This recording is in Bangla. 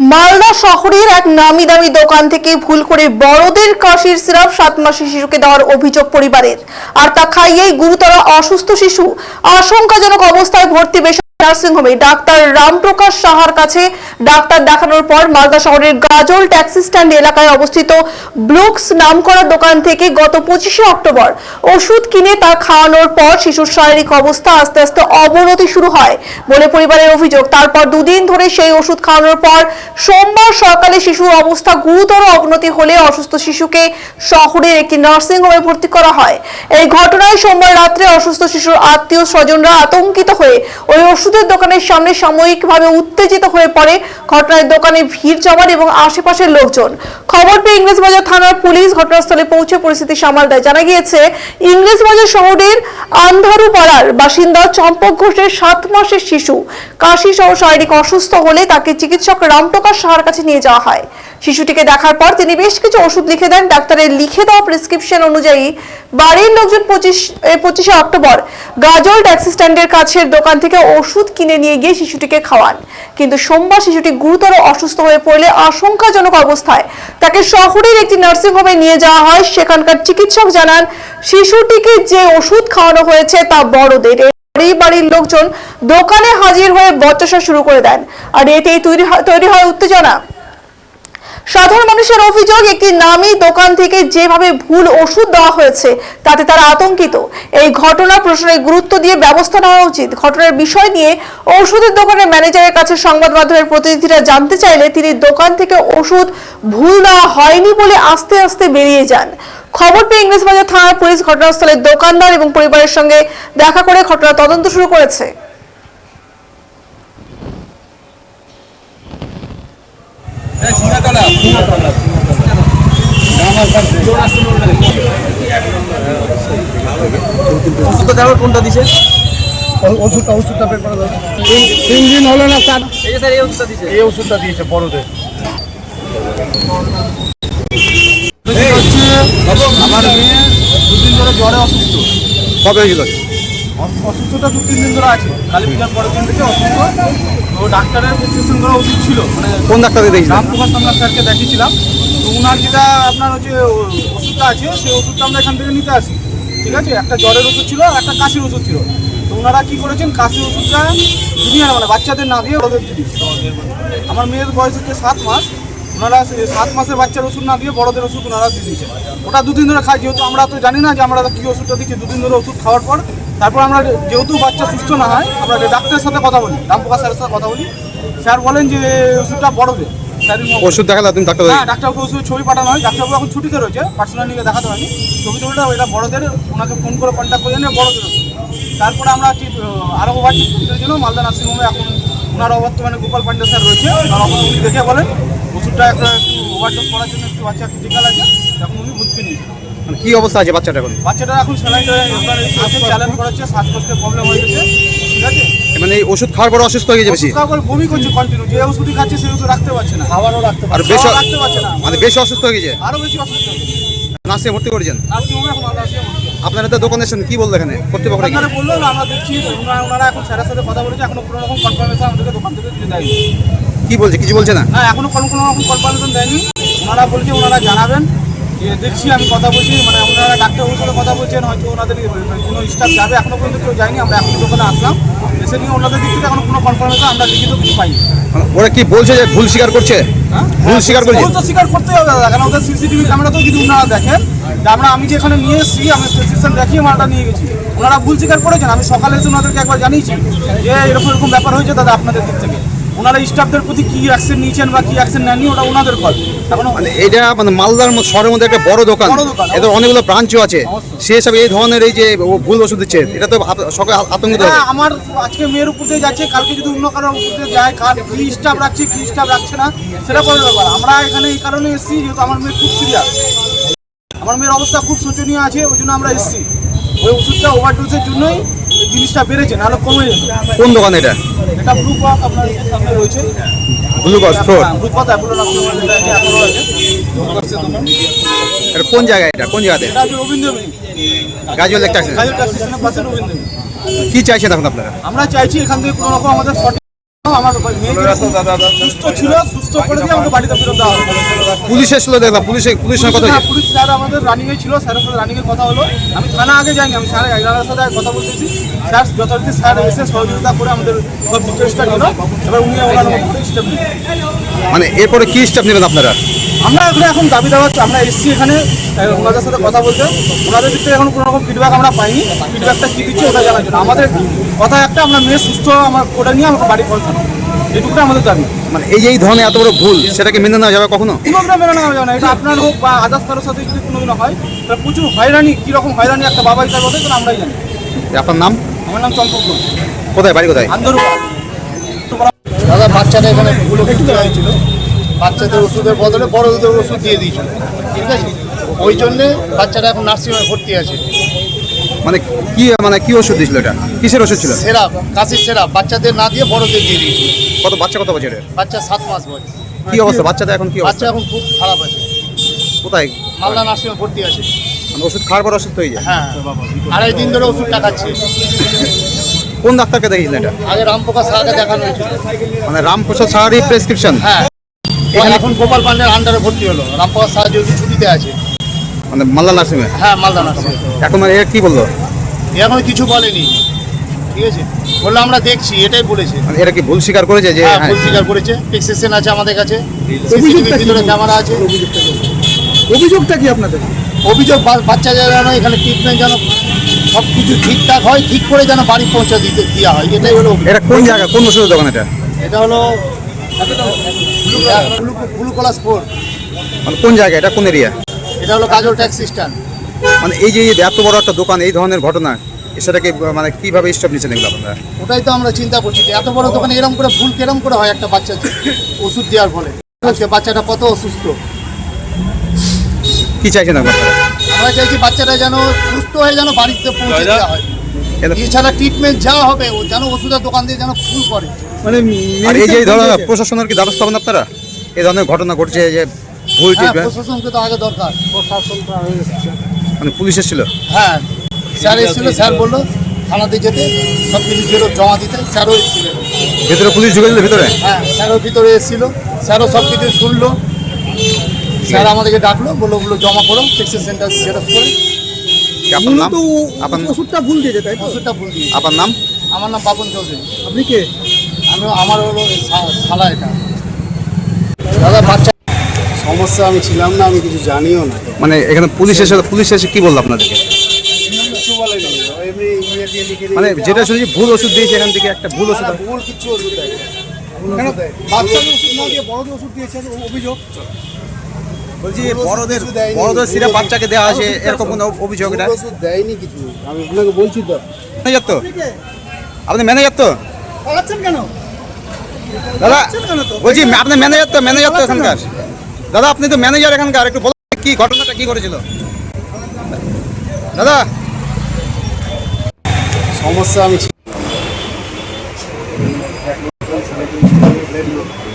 মালদা শহরের এক নামি দামি দোকান থেকে ভুল করে বড়দের কাশির সিরাপ সাত মাসের শিশুকে দেওয়ার অভিযোগ পরিবারের। আর তা খাইয়েই গুরুতর অসুস্থ শিশু। আশঙ্কাজনক অবস্থায় ভর্তি বেশ নার্সিংহোমে ডাক্তার রামপ্রকাশ সাহার কাছে ডাক্তার দেখানোর পর মালদা শহরের গাজল ট্যাক্সি স্ট্যান্ড এলাকায় অবস্থিত ব্লুকস নামকরা দোকান থেকে গত পঁচিশে অক্টোবর ওষুধ কিনে তা খাওয়ানোর পর শিশুর শারীরিক অবস্থা আস্তে আস্তে অবনতি শুরু হয় বলে পরিবারের অভিযোগ। তারপর দুদিন ধরে সেই ওষুধ খাওয়ানোর পর সোমবার সকালে শিশুর অবস্থা গুরুতর অবনতি হলে অসুস্থ শিশুকে শহরের একটি নার্সিংহোমে ভর্তি করা হয়। এই ঘটনায় সোমবার রাত্রে অসুস্থ শিশুর আত্মীয় স্বজনরা আতঙ্কিত হয়ে ওই ওষুধের দোকানের সামনে সাময়িকভাবে উত্তেজিত হয়ে পড়ে। ঘটনায় দোকানে ভিড় জমান এবং আশেপাশের লোকজন। খবর পেয়ে ইংরেজবাজার থানার পুলিশ ঘটনাস্থলে পৌঁছে পরিস্থিতি সামাল দেয় জানা গিয়েছে ইংরেজবাজার শহরের আন্ধারু পাড়ার বাসিন্দা চম্পক ঘোষের সাত মাসের শিশু। কাশি সহ শারীরিক অসুস্থ হলে তাকে চিকিৎসক রামপ্রকাশ সাহার কাছে নিয়ে যাওয়া হয়। শিশুটিকে দেখার পর তিনি বেশ কিছু ওষুধ লিখে দেন। ডাক্তারের লিখে দেওয়া প্রেসক্রিপশন অনুযায়ী, বাড়ির লোকজন পঁচিশ পঁচিশে অক্টোবর গাজল ট্যাক্সি স্ট্যান্ডের কাছের দোকান থেকে ওষুধ কিনে নিয়ে গিয়ে শিশুটিকে খাওয়ান। কিন্তু সোমবার শিশুটি গুরুতর অসুস্থ হয়ে পড়লে আশঙ্কাজনক অবস্থায় তাকে শহরের একটি নার্সিংহোমে নিয়ে যাওয়া হয়। সেখানকার চিকিৎসক জানান, শিশুটিকে যে ওষুধ খাওয়ানো হয়েছে তা বড়দের। বাড়ি বাড়ির লোকজন দোকানে হাজির হয়ে বচসা শুরু করে দেন। আর এতেই তৈরি হয় উত্তেজনা। সাধারণ মানুষের অভিযোগ, একটি নামী দোকান থেকে যেভাবে ভুল ওষুধ দেওয়া হয়েছে, তাতে তারা আতঙ্কিত। এই ঘটনা প্রশ্নে গুরুত্ব দিয়ে ব্যবস্থা নেওয়া উচিত। ঘটনার বিষয় নিয়ে ওষুধের দোকানের ম্যানেজারের কাছে সংবাদ মাধ্যমের প্রতিনিধিরা জানতে চাইলে তিনি দোকান থেকে ওষুধ ভুল দেওয়া হয়নি বলে আস্তে আস্তে বেরিয়ে যান। খবর পেয়ে ইংরেজবাজার থানার পুলিশ ঘটনাস্থলে দোকানদার এবং পরিবারের সঙ্গে দেখা করে ঘটনা তদন্ত শুরু করেছে। ওষুধটা দেওয়ার কোনটা দিছে? ওষুধটা ওষুধটা বের করে তিন তিন দিন হলো না স্যার? এই যে স্যার এই ওষুধটা দিছে এই ওষুধটা দিয়েছে বড়দের। আমার মেয়ে দুদিন ধরে জ্বরে অসুস্থ। কবে হয়েছিল অসুস্থতা দু তিন দিন ধরে আছে। কালী পূজার পরের দিন থেকে অসুস্থ। তো ডাক্তারের প্রেসক্রিপশন করা ওষুধ ছিল। মানে কোন ডাক্তারকে দেখেছিলেন? রামপ্রকাশ সামনা স্যারকে দেখিয়েছিলাম। তো ওনার যেটা আপনার হচ্ছে ওষুধটা আছে সেই ওষুধটা আমরা এখান থেকে নিতে আসি। ঠিক আছে? একটা জ্বরের ওষুধ ছিল আর একটা কাশির ওষুধ ছিল। তো ওনারা কী করেছেন? কাশির ওষুধটা জুনিয়র মানে বাচ্চাদের না দিয়ে ওদের দিয়ে আমার মেয়ের বয়স হচ্ছে সাত মাস। ওনারা সাত মাসের বাচ্চার ওষুধ না দিয়ে বড়দের ওষুধ ওনারা দিয়ে দিচ্ছে ওটা দুদিন ধরে খাই যেহেতু আমরা তো জানি না যে আমরা কী ওষুধটা দিচ্ছি, দুদিন ধরে ওষুধ খাওয়ার পর তারপর আমরা যেহেতু বাচ্চা সুস্থ না হয়, আমরা ডাক্তারের সাথে কথা বলি রামপ্রকাশ স্যারের সাথে কথা বলি। স্যার বলেন যে ওষুধটা বড়দের। ওষুধ দেখালে তুমি ডাক্তার হ্যাঁ ডাক্তারবাবু ওষুধের ছবি পাঠানো হয় ডাক্তারবাবু এখন ছুটিতে রয়েছে পার্সোনাল নিয়ে দেখাতে হয়নি। ছবি ছবিটা এটা বড়দের ওনাকে ফোন করে কন্ট্যাক্ট করে জানিয়ে বড়দের। তারপরে আমরা ঠিক আরও ওভার ট্রিটমেন্টের জন্য মালদা নার্সিংহোমে। এখন ওনার বর্তমানে গোপাল পান্ডে স্যার রয়েছে। উনি দেখে বলেন ওষুধটা একটা একটু ওভারডোজ করার জন্য একটু বাচ্চা একটু ক্রিটিক্যাল আছে এখন উনি ভর্তি নিয়েছেন মানে কি অবস্থা আছে বাচ্চাটা এখন? বাচ্চাটা এখন স্যালাইন চ্যালেঞ্জ করাচ্ছে শ্বাসকষ্টের প্রবলেম হয়ে গেছে। ঠিক আছে? মানে এই ওষুধ খাওয়ার পর অসুস্থ হয়ে গেছে বেশি? ওষুধ খাওয়ার পর বমি করছে কন্টিনিউ যে ওষুধই খাচ্ছে সেই ওষুধ রাখতে পারছে না। খাবারও রাখতে আর বেশি রাখতে পারছে না। মানে বেশি অসুস্থ হয়ে গেছে? আরও বেশি অসুস্থ হয়ে গেছে। নার্সে ভর্তি করেছেন? আপনারা তো দোকানে এসেছেন কি বলল এখানে? কর্তৃপক্ষ আপনারা বলল আমরা দেখছি ওনারা ওনারা এখন স্যারের সাথে কথা বলেছে এখনও কোনো রকম কনফার্মেশন আমাদেরকে দোকান থেকে দিয়ে দেয়নি। কি বলছে কিছু বলছে না? না এখনও কোনো কোনো রকম কনফার্মেশন দেয়নি। ওনারা বলছে ওনারা জানাবেন। যে দেখছি আমি কথা বলছি মানে ওনারা ডাক্তারবাবুর সাথে কথা বলছেন হয়তো ওনাদের কোনো স্টাফ যাবে এখনও পর্যন্ত কেউ যায়নি আমরা এখন দোকানে আসলাম। এসে নিয়ে ওনাদের দিক থেকে এখনও কোনো কনফার্মেশন আমরা লিখিত কিছু পাইনি। মানে ওরা কি বলছে যে ভুল স্বীকার করছে? হ্যাঁ? ভুল স্বীকার করছে? ভুল তো স্বীকার করতে হবে দাদা কারণ ওদের সিসিটিভি ক্যামেরা তো যদি ওনারা দেখেন যে আমরা আমি যে এখানে নিয়ে এসেছি আমি প্রেসক্রিপশন দেখিয়ে মালটা নিয়ে গেছি। ওনারা ভুল স্বীকার করেছেন আমি সকালে এসে ওনাদেরকে একবার জানিয়েছি যে এরকম এরকম ব্যাপার হয়েছে দাদা আপনাদের দিক থেকে। ওনারা স্টাফদের প্রতি কি অ্যাকশন নিয়েছেন বা কি অ্যাকশন নেননি ওটা ওনাদের কল এখন মানে এটা মানে মালদার শহরের মধ্যে একটা বড় দোকান। এদের অনেকগুলো ব্রাঞ্চও আছে। সে হিসাবে এই ধরনের এই যে ভুল ওষুধ দিচ্ছে এটা তো সকলে আতঙ্কিত আমার আজকে মেয়ের উপর দিয়ে যাচ্ছে কালকে যদি অন্য কারোর উপর দিয়ে যায় কার কি স্টাফ রাখছে কি স্টাফ রাখছে না সেটা পরের ব্যাপার। আমরা এখানে এই কারণে এসেছি যেহেতু আমার মেয়ে খুব সিরিয়াস আমার মেয়ের অবস্থা খুব শোচনীয় আছে ওই জন্য আমরা এসেছি। ওই ওষুধটা ওভারডোজের জন্যই জিনিসটা বেড়েছে নাহলে কমে যেত। কোন দোকান এটা? এটা ব্লু আপনার সামনে রয়েছে। গ্লুকোজ ফ্লোর ব্লু অ্যাপোলো এটা কোন জায়গায় এটা? কোন জায়গাতে? এটা রবীন্দ্র মিল একটা কাজল স্টেশনের পাশে রবীন্দ্র কি চাইছেন এখন আপনারা? আমরা চাইছি এখান থেকে কোনো রকম আমাদের আমার সুস্থ ছিল সুস্থ করে দিয়ে বাড়িতে ফেরত দেওয়া পুলিশ এসেছিল দেখলাম পুলিশে পুলিশের কথা পুলিশ স্যার আমাদের রানিং ছিল স্যারের সাথে রানিং এর কথা হলো। আমি থানা আগে যাইনি আমি স্যার এনার সাথে কথা বলতেছি। স্যার যথারীতি স্যার এসে সহযোগিতা করে আমাদের সব ডিটেলসটা নিল। এবার উনি ওনার স্টেপ মানে এরপরে কি স্টেপ নেবেন আপনারা? আমরা এখানে এখন দাবি দেওয়া আমরা এসেছি এখানে ওনাদের সাথে কথা বলতে। ওনাদের দিক থেকে এখন কোনো রকম ফিডব্যাক আমরা পাইনি। ফিডব্যাকটা কী দিচ্ছে ওটা জানার জন্য। আমাদের কথা একটা আমরা মেয়ে সুস্থ আমার করে নিয়ে আমাকে বাড়ি পৌঁছানো। এটুকুটা আমাদের দাবি। মানে এই যে এই ধরনের এত বড় ভুল সেটাকে মেনে নেওয়া যাবে কখনো? কোনোদিনও মেনে নেওয়া যাবে না। এটা আপনার হোক বা আদার্স কারোর সাথে যদি কোনোদিনও হয় তাহলে প্রচুর হয়রানি কীরকম হয়রানি একটা বাবা হিসাবে হতে তাহলে আমরাই জানি। আপনার নাম? আমার নাম চম্পক কোথায় বাড়ি কোথায়? আন্দরুপা দাদা বাচ্চাটা এখানে ভুল ওষুধ দেওয়া হয়েছিল বাচ্চাদের ওষুধের বদলে বড়দের ওষুধ দিয়ে দিয়েছিল। ঠিক আছে? ওই জন্যে বাচ্চাটা এখন নার্সিংহোমে ভর্তি আছে। মানে কি মানে কি ওষুধ দিয়েছিল এটা? কিসের ওষুধ ছিল? সেরাপ কাশির সেরাপ বাচ্চাদের না দিয়ে বড়দের দিয়ে দিয়েছিল। কত বাচ্চা কত বছরের? বাচ্চা সাত মাস বয়স। কি অবস্থা? বাচ্চাটা এখন কি বাচ্চা এখন খুব খারাপ আছে। কোথায়? মালদা নার্সিংহোমে ভর্তি আছে। মানে ওষুধ খাওয়ার পর অসুস্থ হয়ে যায়? হ্যাঁ আড়াই দিন ধরে ওষুধটা খাচ্ছে কোন ডাক্তারকে দেখিয়েছিলেন এটা? আগে রামপ্রকাশ সাহাকে দেখানো হয়েছিল। মানে রামপ্রসাদ সাহারি প্রেসক্রিপশন হ্যাঁ। এখন গোপাল পান্ডের আন্ডারে ভর্তি হলো। রামপ্রকাশ সাহা যেহেতু ছুটিতে আছে। মানে মাল্লা নার্সিংয়ে হ্যাঁ মালদা নার্সিংহোম এখন মানে এর কি বলল এখন কিছু বলেনি ঠিক আছে বলল আমরা দেখছি এটাই বলেছে মানে এটা কি ভুল স্বীকার করেছে যে হ্যাঁ হ্যাঁ, ফুল স্বীকার করেছে ফিক্সেশন আছে আমাদের কাছে সিসিটিভির ভিতরে ক্যামেরা আছে অভিযোগটা কি আপনাদের অভিযোগ বা- বাচ্চা যেন এখানে ট্রিটমেন্ট যেন সব কিছু ঠিকঠাক হয় ঠিক করে যেন বাড়ি পৌঁছে দিতে দেওয়া হয় এটাই হলো এটা কোন জায়গা কোন ওষুধের দোকান এটা এটা হলো ব্লু স্পোর্ট মানে কোন জায়গা এটা কোন এরিয়া এটা হলো কাজল ট্যাক্সি স্ট্যান্ড মানে এই যে এত বড় একটা দোকান এই ধরনের ঘটনা সেটাকে মানে কীভাবে স্টপ নিচ্ছেন এগুলো আপনারা? ওটাই তো আমরা চিন্তা করছি যে এত বড় দোকানে এরকম করে ভুল কেরম করে হয় একটা বাচ্চা ওষুধ দেওয়ার ফলে। আজকে বাচ্চাটা কত অসুস্থ। কি চাইছেন আপনারা? আমরা চাইছি বাচ্চাটা যেন সুস্থ হয়ে যেন বাড়িতে পৌঁছে দেওয়া হয়। এছাড়া ট্রিটমেন্ট যা হবে ও যেন ওষুধের দোকান দিয়ে যেন ফুল করে। মানে আর এই যে ধরনের প্রশাসনের কি ব্যবস্থা হবেন আপনারা? এই ধরনের ঘটনা ঘটছে যে প্রশাসনকে তো আগে দরকার। মানে পুলিশ এসেছিল? হ্যাঁ স্যার এসেছিল স্যার বলল থানাতে যেতে সব কিছু ছিল জমা দিতে স্যারও এসেছিলেন ভেতরে পুলিশ ঢুকে দিল ভেতরে? হ্যাঁ স্যারও ভিতরে এসেছিল স্যারও সব কিছু শুনলো। স্যার আমাদেরকে ডাকলো বলল ওগুলো জমা করো টেক্সি সেন্টার জেরক্স করে। কি আপনার নাম? আপনার ওষুধটা ভুল দিয়েছে তাই ওষুধটা ভুল দিয়ে আপনার নাম? আমার নাম পাপন চৌধুরী। আপনি কে? আমি আমার হলো শালা এটা। দাদা বাচ্চা সমস্যা আমি ছিলাম না আমি কিছু জানিও না। মানে এখানে পুলিশ এসে পুলিশ এসে কি বলল আপনাদেরকে? কিছু বলেনি এমনি ইয়ে দিয়ে লিখে মানে যেটা শুনেছি ভুল ওষুধ দিয়েছে এখান থেকে একটা ভুল ওষুধ ভুল কিছু ওষুধ দেয় বাচ্চাদের ওষুধ না দিয়ে বড়দের ওষুধ দিয়েছে অভিযোগ? বলছি বড়দের বড়দের সিরাপ বাচ্চাকে দেওয়া আছে এরকম কোনো অভিযোগ এটা? ওষুধ দেয়নি কিছু। আমি আপনাকে বলছি তো। ম্যানেজার তো? আপনি ম্যানেজার তো? পালাচ্ছেন কেন? দাদা কেন বলছি আপনি ম্যানেজার তো ম্যানেজার তো এখানকার। দাদা আপনি তো ম্যানেজার এখানকার একটু বলুন কি ঘটনাটা কি করেছিল দাদা। সমস্যা আমি